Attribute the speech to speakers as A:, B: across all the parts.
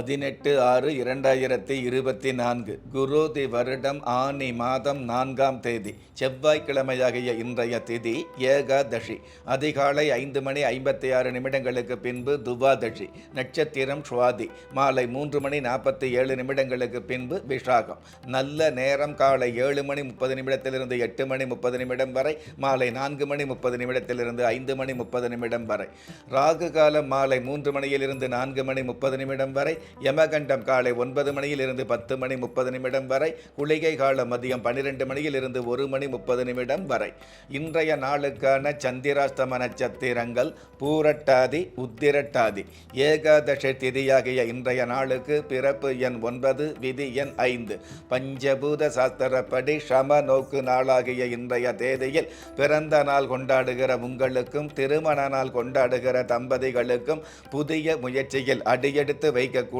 A: பதினெட்டு ஆறு இரண்டாயிரத்தி இருபத்தி நான்கு. குரோதி வருடம் ஆனி மாதம் நான்காம் தேதி. செவ்வாய்க்கிழமையாகிய இன்றைய திதி ஏகாதசி. அதிகாலை ஐந்து மணி ஐம்பத்தி ஆறு நிமிடங்களுக்கு பின்பு துவாதசி. நட்சத்திரம் சுவாதி. மாலை மூன்று மணி நாற்பத்தி ஏழு நிமிடங்களுக்கு பின்பு விஷாகம் நல்ல நேரம் காலை ஏழு மணி முப்பது நிமிடத்திலிருந்து எட்டு மணி முப்பது நிமிடம் வரை. மாலை நான்கு மணி முப்பது நிமிடத்திலிருந்து ஐந்து மணி முப்பது நிமிடம் வரை. ராகு காலம் மாலை மூன்று மணியிலிருந்து நான்கு மணி முப்பது நிமிடம் வரை. யமகண்டம் காலை ஒன்பது மணியிலிருந்து பத்து மணி முப்பது நிமிடம் வரை குளிகை காலம் மதியம் பன்னிரெண்டு மணியிலிருந்து ஒரு மணி முப்பது நிமிடம் வரை. இன்றைய நாளுக்கான சந்திராஸ்தம நட்சத்திரங்கள் பூரட்டாதி உத்திரட்டாதி. ஏகாதசி திதியாகிய இன்றைய நாளுக்கு பிறப்பு எண் ஒன்பது விதி எண் ஐந்து. பஞ்சபூத சாஸ்திரப்படி சம நோக்கு நாளாகிய இன்றைய தேதியில் பிறந்த நாள் கொண்டாடுகிற உங்களுக்கும் திருமண நாள் கொண்டாடுகிற தம்பதிகளுக்கும் புதிய முயற்சியில் அடியெடுத்து வைக்கக்கூடிய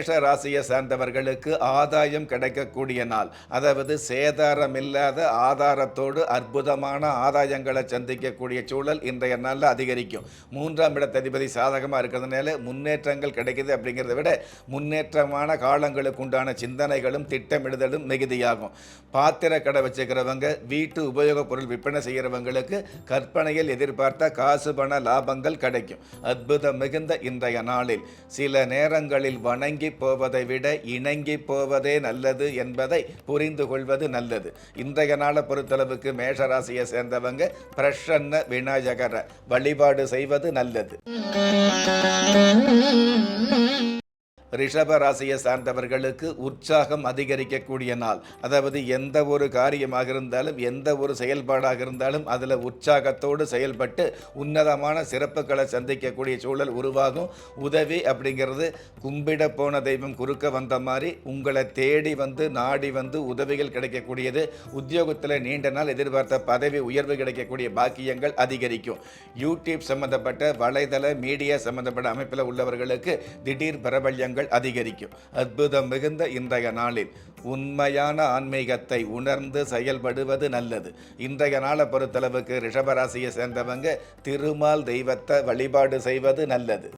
A: மேஷ ராசியை சார்ந்தவர்களுக்கு ஆதாயம் கிடைக்கக்கூடிய நாள். அதாவது சேதாரம் இல்லாத ஆதாரத்தோடு அற்புதமான ஆதாயங்களை சந்திக்கக்கூடிய சூழல் இன்றைய நாளில் அதிகரிக்கும். மூன்றாம் இடத்ததிபதி சாதகமாக இருக்கிறதுனால முன்னேற்றங்கள் கிடைக்குது அப்படிங்கிறத விட முன்னேற்றமான காலங்களுக்கு உண்டான சிந்தனைகளும் திட்டமிடுதலும் மிகுதியாகும். பாத்திர கடை வச்சுக்கிறவங்க வீட்டு உபயோகப் பொருள் விற்பனை செய்கிறவங்களுக்கு கற்பனையில் எதிர்பார்த்த காசு பண லாபங்கள் கிடைக்கும். அற்புதம் மிகுந்த இன்றைய நாளில். சில நேரங்களில் வணங்கி போவதை விட இணங்கி போவதே நல்லது என்பதை புரிந்து கொள்வது நல்லது. இன்றைய நாளை பொறுத்தளவுக்கு மேஷராசியை சேர்ந்தவங்க பிரசன்ன விநாயகர வழிபாடு செய்வது நல்லது. ரிஷப ராசியை சார்ந்தவர்களுக்கு உற்சாகம் அதிகரிக்கக்கூடிய நாள். அதாவது எந்த ஒரு காரியமாக இருந்தாலும் எந்த ஒரு செயல்பாடாக இருந்தாலும் அதில் உற்சாகத்தோடு செயல்பட்டு உன்னதமான சிறப்புகளை சந்திக்கக்கூடிய சூழல் உருவாகும். உதவி அப்படிங்கிறது கும்பிட போன தெய்வம் குறுக்க வந்த மாதிரி உங்களை தேடி வந்து நாடி வந்து உதவிகள் கிடைக்கக்கூடியது. உத்தியோகத்தில் நீண்ட நாள் எதிர்பார்த்த பதவி உயர்வு கிடைக்கக்கூடிய பாக்கியங்கள் அதிகரிக்கும். யூடியூப் சம்பந்தப்பட்ட வலைதள மீடியா சம்பந்தப்பட்ட அமைப்பில் உள்ளவர்களுக்கு திடீர் பிரபல்யங்கள் அதிகரிக்கும். அற்புதம் மிகுந்த இன்றைய நாளில் உண்மையான ஆன்மீகத்தை உணர்ந்து செயல்படுவது நல்லது. இன்றைய நாளை பொறுத்தளவுக்கு ரிஷபராசியை சேர்ந்தவங்க திருமால் தெய்வத்தை வழிபாடு செய்வது நல்லது.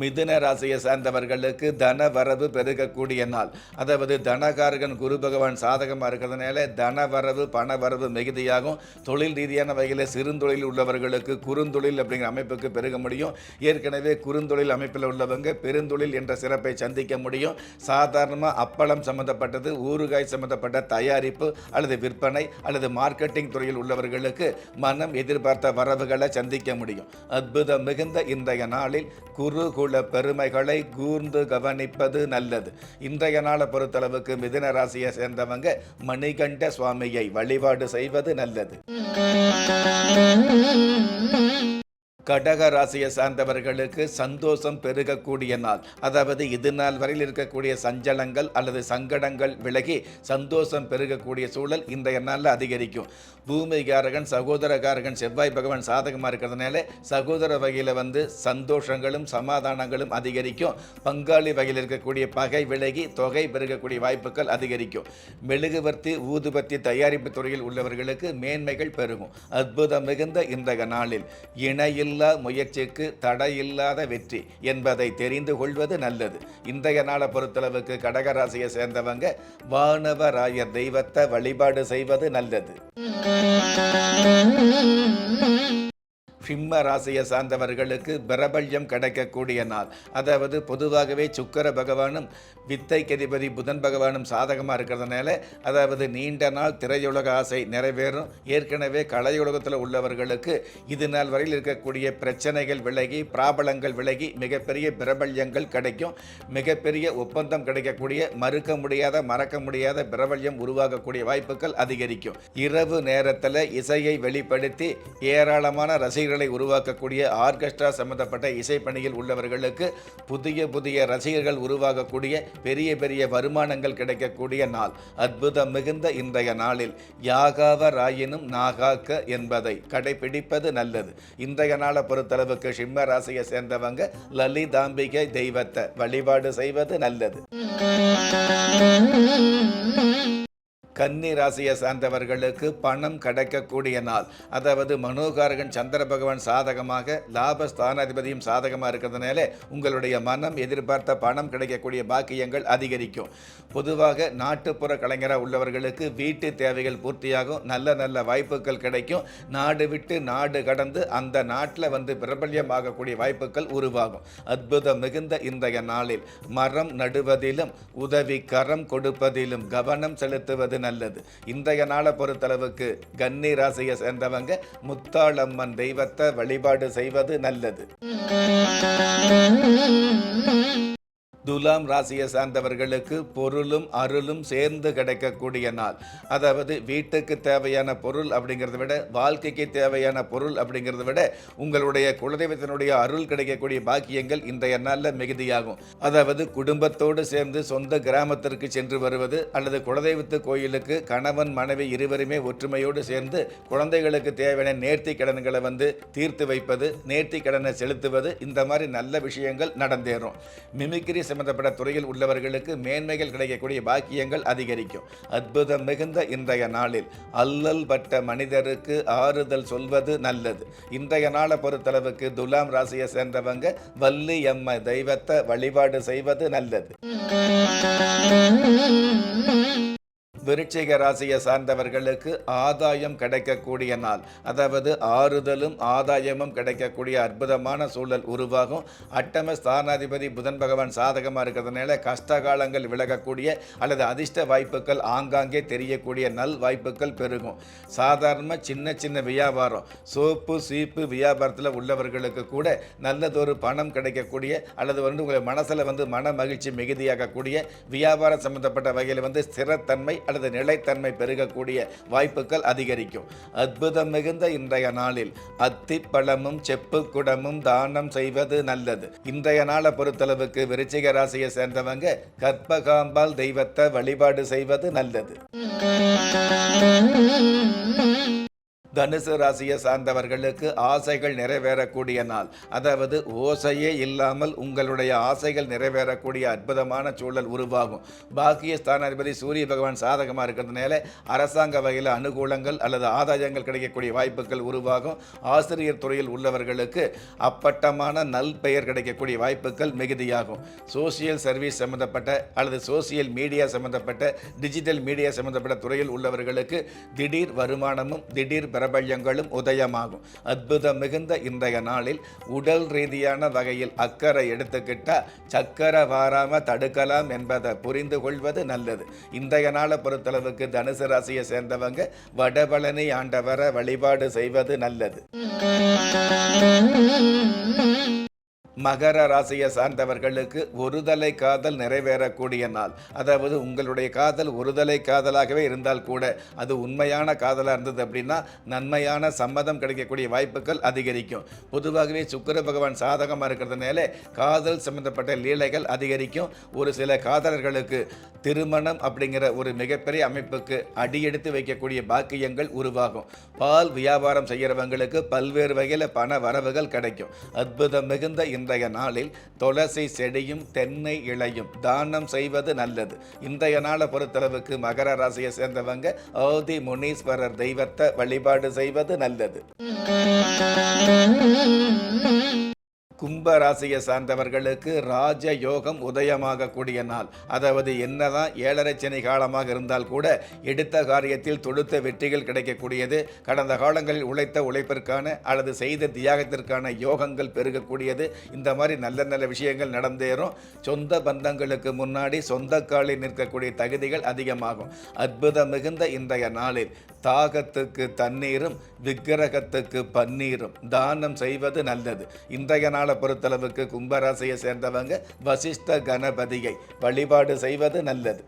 A: மிதுன ராசியை சார்ந்தவர்களுக்கு தன வரவு பெருகக்கூடிய நாள். அதாவது தனகாரகன் குரு பகவான் சாதகமாக இருக்கிறதுனால தன வரவு பண வரவு மிகுதியாகும். தொழில் ரீதியான வகையில் சிறுந்தொழில் உள்ளவர்களுக்கு குறுந்தொழில் அப்படிங்கிற அமைப்புக்கு பெருக முடியும். ஏற்கனவே குறுந்தொழில் அமைப்பில் உள்ளவங்க பெருந்தொழில் என்ற சிறப்பை சந்திக்க முடியும். சாதாரணமாக அப்பளம் சம்மந்தப்பட்டது ஊறுகாய் சம்மந்தப்பட்ட தயாரிப்பு அல்லது விற்பனை அல்லது மார்க்கெட்டிங் துறையில் உள்ளவர்களுக்கு மனம் எதிர்பார்த்த வரவுகளை சந்திக்க முடியும். அற்புதம் மிகுந்த இன்றைய நாளில் குரு குல பெருமைகளை கூர்ந்து கவனிப்பது நல்லது. இன்றைய நாளை பொறுத்தளவுக்கு மிதுன ராசியை சேர்ந்தவங்க மணிகண்ட சுவாமியை வழிபாடு செய்வது நல்லது. கடக ராசியை சார்ந்தவர்களுக்கு சந்தோஷம் பெருகக்கூடிய நாள். அதாவது இது நாள் வரையில் இருக்கக்கூடிய சஞ்சலங்கள் அல்லது சங்கடங்கள் விலகி சந்தோஷம் பெருகக்கூடிய சூழல் இன்றைய நாளில் அதிகரிக்கும். பூமிகாரகன் சகோதரகாரகன் செவ்வாய் பகவான் சாதகமாக இருக்கிறதுனால சகோதர வகையில் வந்து சந்தோஷங்களும் சமாதானங்களும் அதிகரிக்கும். பங்காளி வகையில் இருக்கக்கூடிய பகை விலகி தொகை பெருகக்கூடிய வாய்ப்புகள் அதிகரிக்கும். மெழுகுவர்த்தி ஊதுபத்தி தயாரிப்பு துறையில் உள்ளவர்களுக்கு மேன்மைகள் பெருகும். அற்புதம் மிகுந்த இன்றைய நாளில் இணையில் தடையில்லா முயற்சிக்கு தடையில்லாத வெற்றி என்பதை தெரிந்து கொள்வது நல்லது. இன்றைய நாளை பொறுத்தளவுக்கு கடகராசியை சேர்ந்தவங்க வானவராயர் தெய்வத்தை வழிபாடு செய்வது நல்லது. சிம்ம ராசியை சார்ந்தவர்களுக்கு பிரபல்யம் கிடைக்கக்கூடிய நாள். அதாவது பொதுவாகவே சுக்கர பகவானும் வித்தை கதிபதி புதன் பகவானும் சாதகமாக இருக்கிறதுனால அதாவது நீண்ட நாள் திரையுலக ஆசை நிறைவேறும். ஏற்கனவே கலையுலகத்தில் உள்ளவர்களுக்கு இது நாள் வரையில் இருக்கக்கூடிய பிரச்சனைகள் விலகி பிராபலங்கள் விலகி மிகப்பெரிய பிரபல்யங்கள் கிடைக்கும். மிகப்பெரிய ஒப்பந்தம் கிடைக்கக்கூடிய மறுக்க முடியாத மறக்க முடியாத பிரபல்யம் உருவாகக்கூடிய வாய்ப்புகள் அதிகரிக்கும். இரவு நேரத்தில் இசையை வெளிப்படுத்தி ஏராளமான ரசிகர்கள் உருவாக்கக்கூடிய ஆர்கெஸ்ட்ரா சம்பந்தப்பட்ட இசைப்பணியில் உள்ளவர்களுக்கு புதிய புதிய ரசிகர்கள் உருவாகக்கூடிய பெரிய பெரிய வருமானங்கள் கிடைக்கக்கூடிய நாள். அற்புதம் மிகுந்த இன்றைய நாளில். யாகாவராயினும் நாகாக்க என்பதை கடைபிடிப்பது நல்லது. இன்றைய நாளை பொறுத்தளவுக்கு சிம்ம ராசியை சேர்ந்தவங்க லலிதாம்பிகை தெய்வத்தை வழிபாடு செய்வது நல்லது. கன்னி ராசியை சார்ந்தவர்களுக்கு பணம் கிடைக்கக்கூடிய நாள். அதாவது மனோகாரகன் சந்திர பகவான் சாதகமாக லாப ஸ்தானாதிபதியும் சாதகமாக இருக்கிறதுனால உங்களுடைய மனம் எதிர்பார்த்த பணம் கிடைக்கக்கூடிய பாக்கியங்கள் அதிகரிக்கும். பொதுவாக நாட்டுப்புற கலைஞராக உள்ளவர்களுக்கு வீட்டு தேவைகள் பூர்த்தியாகும் நல்ல நல்ல வாய்ப்புகள் கிடைக்கும். நாடு விட்டு நாடு கடந்து அந்த நாட்டில் வந்து பிரபல்யமாகக்கூடிய வாய்ப்புகள் உருவாகும். அற்புதம் மிகுந்த இன்றைய நாளில். மரம் நடுவதிலும் உதவி கரம் கொடுப்பதிலும் கவனம் செலுத்துவது நல்லது. இன்றைய நாளை பொறுத்தளவுக்கு கன்னி ராசியை சேர்ந்தவங்க முத்தாளம்மன் தெய்வத்தை வழிபாடு செய்வது நல்லது. துலாம் ராசியை சார்ந்தவர்களுக்கு பொருளும் அருளும் சேர்ந்து கிடைக்கக்கூடிய நாள். அதாவது வீட்டுக்கு தேவையான பொருள் அப்படிங்கிறத விட வாழ்க்கைக்கு தேவையான பொருள் அப்படிங்கிறத விட உங்களுடைய குலதெய்வத்தினுடைய அருள் கிடைக்கக்கூடிய பாக்கியங்கள் இன்றைய நாளில் மிகுதியாகும். அதாவது குடும்பத்தோடு சேர்ந்து சொந்த கிராமத்திற்கு சென்று வருவது அல்லது குலதெய்வத்து கோயிலுக்கு கணவன் மனைவி இருவருமே ஒற்றுமையோடு சேர்ந்து குழந்தைகளுக்கு தேவையான நேர்த்தி கடன்களை வந்து தீர்த்து வைப்பது நேர்த்தி கடனை செலுத்துவது இந்த மாதிரி நல்ல விஷயங்கள் நடந்தேறும். மிமிக்ரி சம்பந்தப்பட்ட துறையில் உள்ளவர்களுக்கு மேன்மைகள் கிடைக்கக்கூடிய பாக்கியங்கள் அதிகரிக்கும். அற்புதம் மிகுந்த இன்றைய நாளில் அல்லல் பட்ட மனிதருக்கு ஆறுதல் சொல்வது நல்லது. இன்றைய நாளை பொறுத்தளவுக்கு துலாம் ராசியை சேர்ந்தவங்க வள்ளி எம்ம தெய்வத்தை வழிபாடு செய்வது நல்லது. விருச்சிக ராசியை சார்ந்தவர்களுக்கு ஆதாயம் கிடைக்கக்கூடிய நாள். அதாவது ஆறுதலும் ஆதாயமும் கிடைக்கக்கூடிய அற்புதமான சூழல் உருவாகும். அட்டம ஸ்தானாதிபதி புதன் பகவான் சாதகமாக இருக்கிறதுனால கஷ்ட காலங்கள் விலகக்கூடிய அல்லது அதிர்ஷ்ட வாய்ப்புகள் ஆங்காங்கே தெரியக்கூடிய நல் வாய்ப்புகள் பெருகும். சாதாரண சின்ன சின்ன வியாபாரம் சோப்பு சீப்பு வியாபாரத்தில் உள்ளவர்களுக்கு கூட நல்லதொரு பணம் கிடைக்கக்கூடிய அல்லது வந்து உங்கள் மனசில் வந்து மன மகிழ்ச்சி மிகுதியாகக்கூடிய வியாபாரம் சம்பந்தப்பட்ட வகையில் வந்து ஸ்திரத்தன்மை அல்லது நிலைத்தன்மை பெருகக்கூடிய வாய்ப்புகள் அதிகரிக்கும். அற்புதம் மிகுந்த இன்றைய நாளில் அத்திப்பழமும் செப்பு குடமும் தானம் செய்வது நல்லது. இன்றைய நாளை பொறுத்தளவுக்கு விருச்சிக ராசியை சேர்ந்தவங்க கற்பகாம்பாள் தெய்வத்தை வழிபாடு செய்வது நல்லது. தனுசு ராசியை சார்ந்தவர்களுக்கு ஆசைகள் நிறைவேறக்கூடிய நாள். அதாவது ஓசையே இல்லாமல் உங்களுடைய ஆசைகள் நிறைவேறக்கூடிய அற்புதமான சூழல் உருவாகும். பாக்கிய ஸ்தானாதிபதி சூரிய பகவான் சாதகமாக இருக்கிறதுனால அரசாங்க வகையில் அனுகூலங்கள் அல்லது ஆதாயங்கள் கிடைக்கக்கூடிய வாய்ப்புகள் உருவாகும். ஆசிரியர் துறையில் உள்ளவர்களுக்கு அப்பட்டமான நல் பெயர் கிடைக்கக்கூடிய வாய்ப்புகள் மிகுதியாகும். சோசியல் சர்வீஸ் சம்பந்தப்பட்ட அல்லது சோசியல் மீடியா சம்பந்தப்பட்ட டிஜிட்டல் மீடியா சம்பந்தப்பட்ட துறையில் உள்ளவர்களுக்கு திடீர் வருமானமும் திடீர் பிரபல்யங்களும் உதயமாகும். அற்புதம் மிகுந்த இன்றைய நாளில் உடல் ரீதியான வகையில் அக்கறை எடுத்துக்கிட்டா சக்கரை வாராம தடுக்கலாம் என்பதை புரிந்து கொள்வது நல்லது. இன்றைய நாளை பொறுத்தளவுக்கு தனுசு ராசியை சேர்ந்தவங்க வடபழனி ஆண்டவரை வழிபாடு செய்வது நல்லது. மகர ராசியை சார்ந்தவர்களுக்கு ஒருதலை காதல் நிறைவேறக்கூடிய நாள். அதாவது உங்களுடைய காதல் ஒருதலை காதலாகவே இருந்தால் கூட அது உண்மையான காதலாக இருந்தது அப்படின்னா நன்மையான சம்மதம் கிடைக்கக்கூடிய வாய்ப்புகள் அதிகரிக்கும். பொதுவாகவே சுக்கர பகவான் சாதகமாக இருக்கிறதுனால காதல் சம்பந்தப்பட்ட லீலைகள் அதிகரிக்கும். ஒரு சில காதலர்களுக்கு திருமணம் அப்படிங்கிற ஒரு மிகப்பெரிய அமைப்புக்கு அடியெடுத்து வைக்கக்கூடிய பாக்கியங்கள் உருவாகும். பால் வியாபாரம் செய்கிறவங்களுக்கு பல்வேறு வகையில் பண வரவுகள் கிடைக்கும். அற்புதம் மிகுந்த இன்றைய நாளில் துளசி செடியும் தென்னை இலையும் தானம் செய்வது நல்லது. இன்றைய நாளை பொறுத்தளவுக்கு மகர ராசியை சேர்ந்தவங்க ஓதி முனீஸ்வரர் தெய்வத்தை வழிபாடு செய்வது நல்லது. கும்ப ராசியை சார்ந்தவர்களுக்கு ராஜ யோகம் உதயமாகக்கூடிய நாள். அதாவது என்னதான் ஏழரை சனி காலமாக இருந்தால் கூட எடுத்த காரியத்தில் தொடுத்த வெற்றிகள் கிடைக்கக்கூடியது. கடந்த காலங்களில் உழைத்த உழைப்பிற்கான அல்லது செய்த தியாகத்திற்கான யோகங்கள் பெருகக்கூடியது. இந்த மாதிரி நல்ல நல்ல விஷயங்கள் நடந்தேறும். சொந்த பந்தங்களுக்கு முன்னாடி சொந்த காலில் நிற்கக்கூடிய தகுதிகள் அதிகமாகும். அற்புதம் மிகுந்த இன்றைய நாளில் தாகத்துக்கு தண்ணீரும் விக்கிரகத்துக்கு பன்னீரும் தானம் செய்வது நல்லது. இன்றைய நாள் பொறுத்தளவுக்கு கும்பராசியை சேர்ந்தவங்க வசிஷ்ட கணபதியை வழிபாடு செய்வது நல்லது.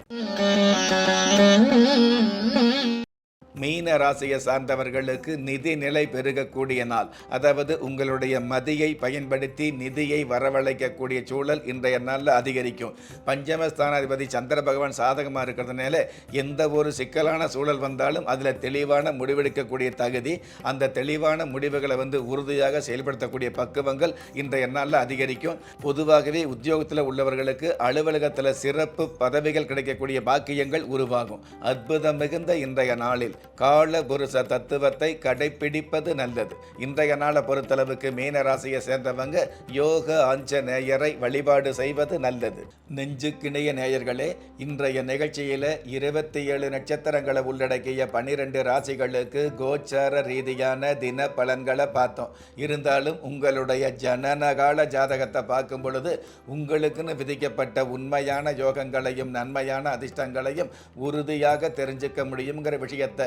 A: மீன ராசியை சார்ந்தவர்களுக்கு நிதி நிலை பெருகக்கூடிய நாள். அதாவது உங்களுடைய மதியை பயன்படுத்தி நிதியை வரவழைக்கக்கூடிய சூழல் இன்றைய நாளில் அதிகரிக்கும். பஞ்சமஸ்தானாதிபதி சந்திர பகவான் சாதகமாக இருக்கிறதுனால எந்த ஒரு சிக்கலான சூழல் வந்தாலும் அதில் தெளிவான முடிவெடுக்கக்கூடிய தகுதி அந்த தெளிவான முடிவுகளை வந்து உறுதியாக செயல்படுத்தக்கூடிய பக்குவங்கள் இன்றைய நாளில் அதிகரிக்கும். பொதுவாகவே உத்தியோகத்தில் உள்ளவர்களுக்கு அலுவலகத்தில் சிறப்பு பதவிகள் கிடைக்கக்கூடிய பாக்கியங்கள் உருவாகும். அற்புதம் மிகுந்த இன்றைய நாளில். கால புருஷ தத்துவத்தை கடைப்பிடிப்பது நல்லது. இன்றைய நாளை பொறுத்தளவுக்கு மீன ராசியை சேர்ந்தவங்க யோக ஆஞ்சநேயரை வழிபாடு செய்வது நல்லது. நெஞ்சுக்கிணைய நேயர்களே இன்றைய நிகழ்ச்சியில் இருபத்தி ஏழு நட்சத்திரங்களை உள்ளடக்கிய பன்னிரெண்டு ராசிகளுக்கு கோச்சார ரீதியான தின பலன்களை பார்த்தோம். இருந்தாலும் உங்களுடைய ஜனனகால ஜாதகத்தை பார்க்கும் பொழுது உங்களுக்குன்னு விதிக்கப்பட்ட உண்மையான யோகங்களையும் நன்மையான அதிர்ஷ்டங்களையும் உறுதியாக தெரிஞ்சுக்க முடியுங்கிற விஷயத்தை